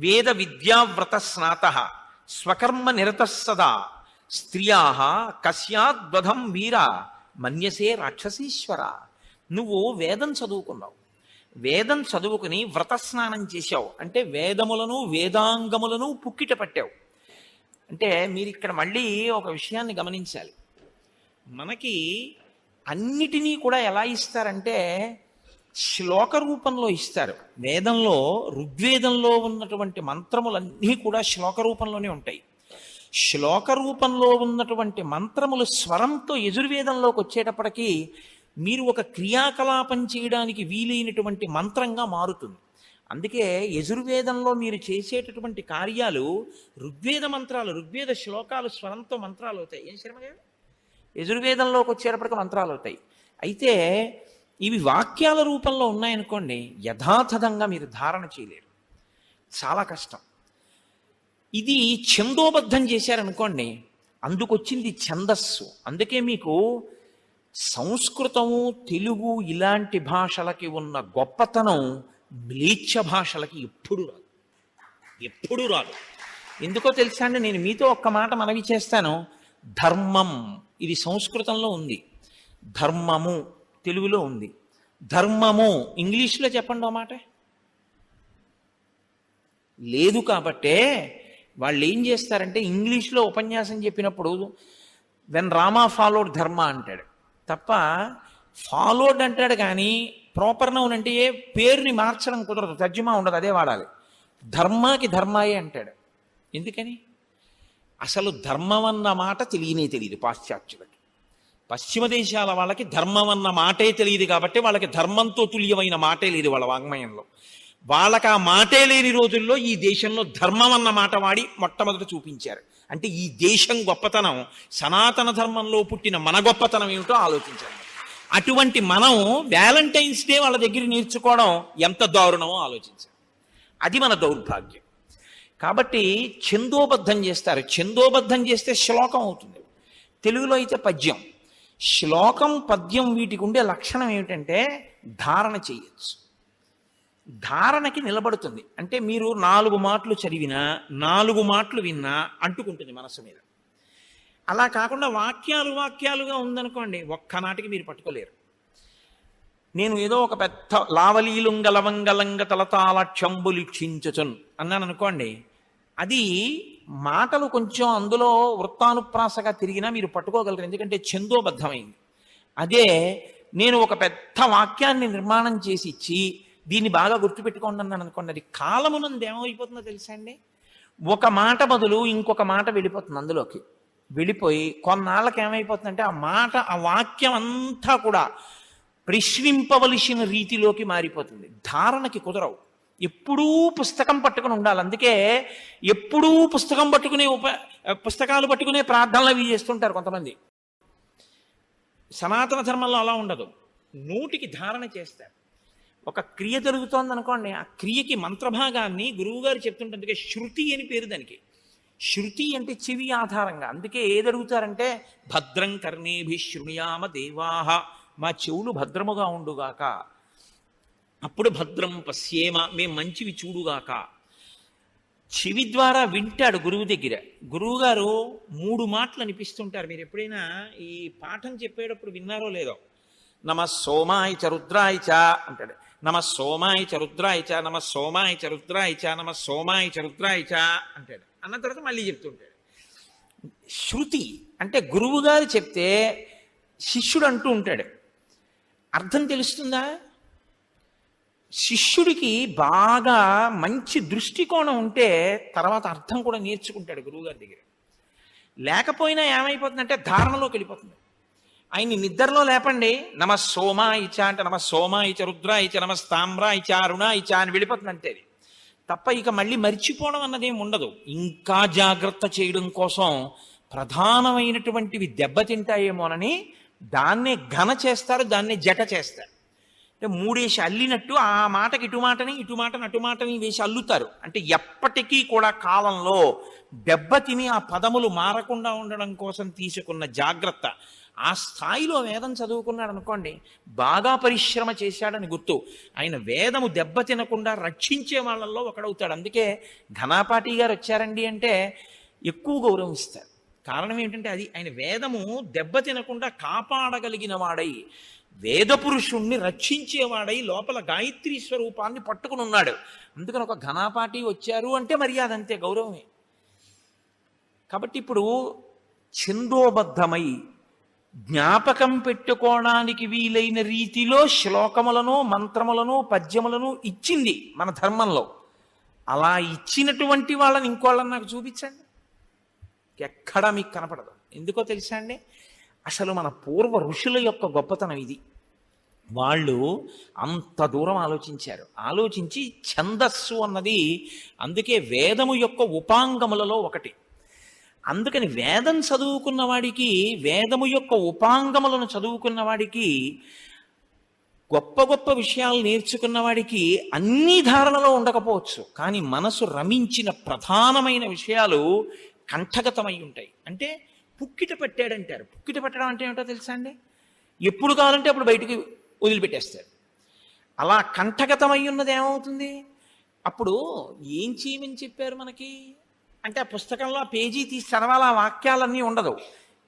వేద విద్యావ్రత స్నాత స్వకర్మ నిరత సదా స్త్రియా కస్యాద్వధం వీర మన్యసే రాక్షసీశ్వర. నువ్వు వేదం చదువుకున్నావు. వేదం చదువుకుని వ్రతస్నానం చేశావు. అంటే వేదములను వేదాంగములను పుక్కిట పట్టావు. అంటే మీరు ఇక్కడ మళ్ళీ ఒక విషయాన్ని గమనించాలి. మనకి అన్నిటినీ కూడా ఎలా ఇస్తారంటే శ్లోక రూపంలో ఇస్తారు. వేదంలో ఋగ్వేదంలో ఉన్నటువంటి మంత్రములన్నీ కూడా శ్లోక రూపంలోనే ఉంటాయి. శ్లోక రూపంలో ఉన్నటువంటి మంత్రములు స్వరంతో యజుర్వేదంలోకి వచ్చేటప్పటికీ మీరు ఒక క్రియాకలాపం చేయడానికి వీలైనటువంటి మంత్రంగా మారుతుంది. అందుకే యజుర్వేదంలో మీరు చేసేటటువంటి కార్యాలు ఋగ్వేద మంత్రాలు ఋగ్వేద శ్లోకాలు స్వరంతో మంత్రాలు అవుతాయి. ఏం శర్మ గారు యజుర్వేదంలోకి వచ్చేటప్పటికి మంత్రాలు అవుతాయి. అయితే ఇవి వాక్యాల రూపంలో ఉన్నాయనుకోండి యథాతథంగా మీరు ధారణ చేయలేరు. చాలా కష్టం. ఇది ఛందోబద్ధం చేశారనుకోండి అందుకొచ్చింది ఛందస్సు. అందుకే మీకు సంస్కృతము తెలుగు ఇలాంటి భాషలకి ఉన్న గొప్పతనం మ్లీచ్ఛ భాషలకి ఎప్పుడు రాదు. ఎప్పుడు రాదు. ఎందుకో తెలుసా అండి నేను మీతో ఒక్క మాట మనవి చేస్తాను. ధర్మం ఇది సంస్కృతంలో ఉంది. ధర్మము తెలుగులో ఉంది. ధర్మము ఇంగ్లీష్లో చెప్పండి ఆ మాట. లేదు కాబట్టే వాళ్ళు ఏం చేస్తారంటే ఇంగ్లీష్లో ఉపన్యాసం చెప్పినప్పుడు వెన్ రామా ఫాలోడ్ ధర్మ అంటాడు. తప్ప ఫాలోడ్ అంటాడు కానీ ప్రాపర్ నౌన్ అంటే ఏ పేరుని మార్చడం కుదరదు తర్జుమా ఉండదు అదే వాడాలి. ధర్మాకి ధర్మాయే అంటాడు. ఎందుకని? అసలు ధర్మం అన్న మాట తెలియనే తెలియదు పాశ్చాత్యులకు పశ్చిమ దేశాల వాళ్ళకి ధర్మం అన్న మాటే తెలియదు కాబట్టి వాళ్ళకి ధర్మంతో తుల్యమైన మాటే లేదు వాళ్ళ వాంగ్మయంలో. వాళ్ళకి ఆ మాటే లేని రోజుల్లో ఈ దేశంలో ధర్మం అన్న మాట వాడి మొట్టమొదట చూపించారు. అంటే ఈ దేశం గొప్పతనం సనాతన ధర్మంలో పుట్టిన మన గొప్పతనం ఏమిటో ఆలోచించాలి అటువంటి మనం వ్యాలంటైన్స్ డే వాళ్ళ దగ్గర నేర్చుకోవడం ఎంత దారుణమో ఆలోచించాలి అది మన దౌర్భాగ్యం. కాబట్టి ఛందోబద్ధం చేస్తారు. చందోబద్ధం చేస్తే శ్లోకం అవుతుంది. తెలుగులో అయితే పద్యం. శ్లోకం పద్యం వీటికి ఉండే లక్షణం ఏమిటంటే ధారణ చేయొచ్చు. ధారణకి నిలబడుతుంది. అంటే మీరు నాలుగు మాటలు చదివినా నాలుగు మాటలు విన్నా అంటుకుంటుంది మనసు మీద. అలా కాకుండా వాక్యాలు వాక్యాలుగా ఉందనుకోండి ఒక్కనాటికి మీరు పట్టుకోలేరు. నేను ఏదో ఒక పెద్ద లావలీలుంగ లవంగలంగ తలతాల క్షంబులిక్షించుచున్ అన్నాను అనుకోండి అది మాటలు కొంచెం అందులో వృత్తానుప్రాసగా తిరిగినా మీరు పట్టుకోగలరు ఎందుకంటే చందోబద్ధమైంది. అదే నేను ఒక పెద్ద వాక్యాన్ని నిర్మాణం చేసి ఇచ్చి దీన్ని బాగా గుర్తుపెట్టుకోండి అన్నాను అనుకోండి అది కాలమునందు ఏమైపోతుందో తెలుసా అండి? ఒక మాట బదులు ఇంకొక మాట వెళ్ళిపోతుంది అందులోకి. వెళ్ళిపోయి కొన్నాళ్ళకి ఏమైపోతుందంటే ఆ మాట ఆ వాక్యం అంతా కూడా ప్రశ్నింపవలసిన రీతిలోకి మారిపోతుంది. ధారణకి కుదరవు. ఎప్పుడూ పుస్తకం పట్టుకుని ఉండాలి. అందుకే ఎప్పుడూ పుస్తకం పట్టుకునే ఉప పుస్తకాలు పట్టుకునే ప్రార్థనలు అవి చేస్తుంటారు కొంతమంది. సనాతన ధర్మంలో అలా ఉండదు. నూటికి ధారణ చేస్తారు. ఒక క్రియ జరుగుతోంది అనుకోండి ఆ క్రియకి మంత్రభాగాన్ని గురువుగారు చెప్తుంటే అందుకే శృతి అని పేరు దానికి. శృతి అంటే చెవి ఆధారంగా. అందుకే ఏది జరుగుతారంటే భద్రం కర్ణేభి శృణుయామ దేవాహ మా చెవులు భద్రముగా ఉండుగాక. అప్పుడు భద్రం పశ్యేమ మేము మంచివి చూడుగాక. చెవి ద్వారా వింటాడు గురువు దగ్గర. గురువుగారు మూడు మాటలు అనిపిస్తుంటారు. మీరు ఎప్పుడైనా ఈ పాఠం చెప్పేటప్పుడు విన్నారో లేదో? నమ సోమాయ చ రుద్రాయ చ అంటాడు. నమ సోమాయ చ రుద్రాయ చ నమ సోమాయ చ రుద్రాయ చ నమ సోమాయ చ రుద్రాయ చ అంటాడు. అన్న తర్వాత మళ్ళీ చెప్తుంటాడు. శృతి అంటే గురువుగారు చెప్తే శిష్యుడు అంటూ ఉంటాడు. అర్థం తెలుస్తుందా? శిష్యుడికి బాగా మంచి దృష్టికోణం ఉంటే తర్వాత అర్థం కూడా నేర్చుకుంటాడు గురువుగారి దగ్గర. లేకపోయినా ఏమైపోతుందంటే ధారణలోకి వెళ్ళిపోతుంది. ఆయన్ని నిద్రలో లేపండి. నమ సోమా ఇచ అంటే నమ సోమా ఇచ రుద్ర ఇచ నమ స్తామ్ర ఇచ అరుణ ఇచ అని వెళ్ళిపోతుంది అంతే అది. తప్ప ఇక మళ్ళీ మర్చిపోవడం అన్నదేం ఉండదు. ఇంకా జాగ్రత్త చేయడం కోసం ప్రధానమైనటువంటివి దెబ్బతింటాయేమోనని దాన్నే ఘన చేస్తారు దాన్నే జట చేస్తారు. అంటే మూడేసి అల్లినట్టు ఆ మాటకి ఇటు మాటని ఇటు మాటని అటు మాటని వేసి అల్లుతారు. అంటే ఎప్పటికీ కూడా కాలంలో దెబ్బతిని ఆ పదములు మారకుండా ఉండడం కోసం తీసుకున్న జాగ్రత్త. ఆ స్థాయిలో వేదం చదువుకున్నాడు అనుకోండి బాగా పరిశ్రమ చేశాడని గుర్తు. ఆయన వేదము దెబ్బ తినకుండా రక్షించే వాళ్ళల్లో ఒకడవుతాడు. అందుకే ఘనాపాటి గారు వచ్చారండి అంటే ఎక్కువ గౌరవిస్తారు కారణం ఏంటంటే అది ఆయన వేదము దెబ్బ తినకుండా కాపాడగలిగిన వాడై వేద పురుషుణ్ణి రక్షించేవాడై లోపల గాయత్రి స్వరూపాన్ని పట్టుకుని ఉన్నాడు. అందుకని ఒక ఘనాపాటి వచ్చారు అంటే మర్యాద అంతే గౌరవమే. కాబట్టి ఇప్పుడు ఛందోబద్ధమై జ్ఞాపకం పెట్టుకోవడానికి వీలైన రీతిలో శ్లోకములను మంత్రములను పద్యములను ఇచ్చింది మన ధర్మంలో. అలా ఇచ్చినటువంటి వాళ్ళని ఇంకోళ్ళని నాకు చూపించండి. ఎక్కడా మీకు కనపడదు. ఎందుకో తెలుసా అండి? అసలు మన పూర్వ ఋషుల యొక్క గొప్పతనం ఇది. వాళ్ళు అంత దూరం ఆలోచించారు. ఆలోచించి ఛందస్సు అన్నది అందుకే వేదము యొక్క ఉపాంగములలో ఒకటి. అందుకని వేదం చదువుకున్న వాడికి వేదము యొక్క ఉపాంగములను చదువుకున్న వాడికి గొప్ప గొప్ప విషయాలు నేర్చుకున్న వాడికి అన్ని ధారణలో ఉండకపోవచ్చు. కానీ మనసు రమించిన ప్రధానమైన విషయాలు కంఠగతమై ఉంటాయి. అంటే పుక్కిట పెట్టాడంటారు. పుక్కిట పెట్టడం అంటే ఏమిటో తెలుసా అండి? ఎప్పుడు కావాలంటే అప్పుడు బయటికి వదిలిపెట్టేస్తారు. అలా కంఠగతమై ఉన్నది ఏమవుతుంది? అప్పుడు ఏం చేయమని చెప్పారు మనకి? అంటే ఆ పుస్తకంలో పేజీ తీసి చదవాల? వాక్యాలన్నీ ఉండదు.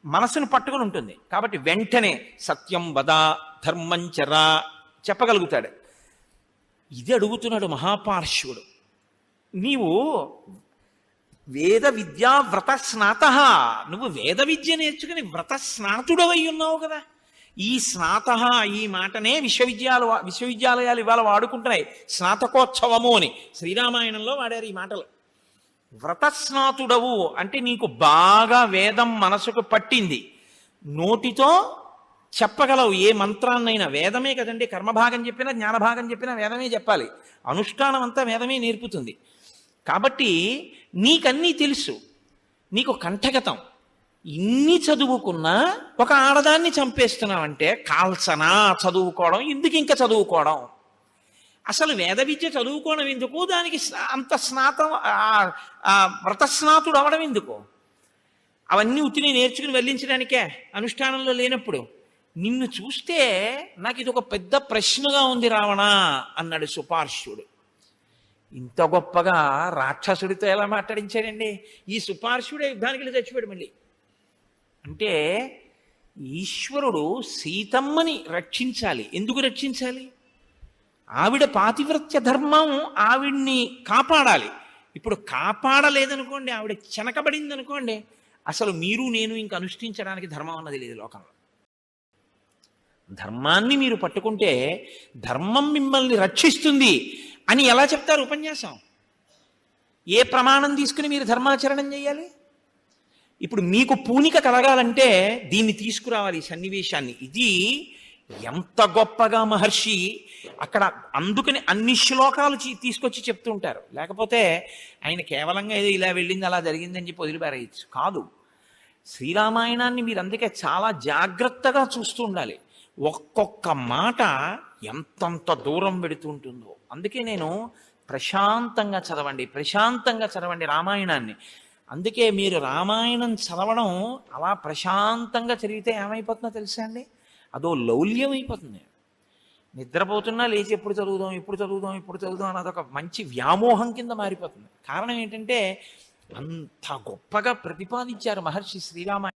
మనసును పట్టుకుని ఉంటుంది. కాబట్టి వెంటనే సత్యం వద ధర్మం చరా చెప్పగలుగుతాడు. ఇది అడుగుతున్నాడు మహాపార్శ్వుడు. నీవు వేద విద్యా వ్రత స్నాత నువ్వు వేద విద్య నేర్చుకుని వ్రత స్నాతుడవై ఉన్నావు కదా? ఈ స్నాత ఈ మాటనే విశ్వవిద్యాలు విశ్వవిద్యాలయాలు ఇవాళ వాడుకుంటున్నాయి. స్నాతకోత్సవము అని. శ్రీరామాయణంలో వాడారు ఈ మాటలు. వ్రతస్నాతుడవు అంటే నీకు బాగా వేదం మనసుకు పట్టింది. నోటితో చెప్పగలవు ఏ మంత్రాన్నైనా. వేదమే కదండి కర్మభాగం చెప్పినా జ్ఞానభాగం చెప్పినా వేదమే చెప్పాలి. అనుష్ఠానం అంతా వేదమే నేర్పుతుంది. కాబట్టి నీకన్నీ తెలుసు. నీకు కంఠగతం. ఇన్ని చదువుకున్నా ఒక ఆడదాన్ని చంపేస్తున్నావంటే కాల్సనా చదువుకోవడం ఎందుకు ఇంకా చదువుకోవడం. అసలు వేద విద్య చదువుకోవడం ఎందుకు? దానికి అంత స్నాతం వ్రతస్నాతుడు అవడం ఎందుకు? అవన్నీ ఉత్తిని నేర్చుకుని వెళ్ళించడానికే అనుష్ఠానంలో లేనప్పుడు. నిన్ను చూస్తే నాకు ఇది ఒక పెద్ద ప్రశ్నగా ఉంది రావణ అన్నాడు సుపార్శుడు. ఇంత గొప్పగా రాక్షసుడితో ఎలా మాట్లాడించాడండి? ఈ సుపార్శుడే యుద్ధానికి వెళ్ళి చచ్చిపోయాడు మళ్ళీ. అంటే ఈశ్వరుడు సీతమ్మని రక్షించాలి. ఎందుకు రక్షించాలి? ఆవిడ పాతివ్రత్య ధర్మం ఆవిడ్ని కాపాడాలి. ఇప్పుడు కాపాడలేదనుకోండి ఆవిడ చెనకబడింది అనుకోండి అసలు మీరు నేను ఇంక అనుష్ఠించడానికి ధర్మం అన్నది లేదు లోకంలో. ధర్మాన్ని మీరు పట్టుకుంటే ధర్మం మిమ్మల్ని రక్షిస్తుంది అని ఎలా చెప్తారు ఉపన్యాసం? ఏ ప్రమాణం తీసుకుని మీరు ధర్మాచరణం చేయాలి? ఇప్పుడు మీకు పూనిక కలగాలంటే దీన్ని తీసుకురావాలి ఈ సన్నివేశాన్ని. ఇది ఎంత గొప్పగా మహర్షి అక్కడ అందుకని అన్ని శ్లోకాలు తీసుకొచ్చి చెప్తుంటారు. లేకపోతే ఆయన కేవలంగా ఏదో ఇలా వెళ్ళింది అలా జరిగిందని చెప్పి వదిలిపారేయచ్చు కాదు. శ్రీరామాయణాన్ని మీరు అందుకే చాలా జాగ్రత్తగా చూస్తూ ఉండాలి. ఒక్కొక్క మాట ఎంతంత దూరం పెడుతుంటుందో అందుకే నేను ప్రశాంతంగా చదవండి ప్రశాంతంగా చదవండి రామాయణాన్ని. అందుకే మీరు రామాయణం చదవడం అలా ప్రశాంతంగా చదివితే ఏమైపోతుందో తెలుసా అండి? అదో లౌల్యం అయిపోతుంది నిద్రపోతున్నా లేచి ఎప్పుడు చదువుదాం ఎప్పుడు చదువుదాం ఎప్పుడు చదువుదాం అన్నది ఒక మంచి వ్యామోహం కింద మారిపోతుంది. కారణం ఏంటంటే అంత గొప్పగా ప్రతిపాదించారు మహర్షి శ్రీరామాయణ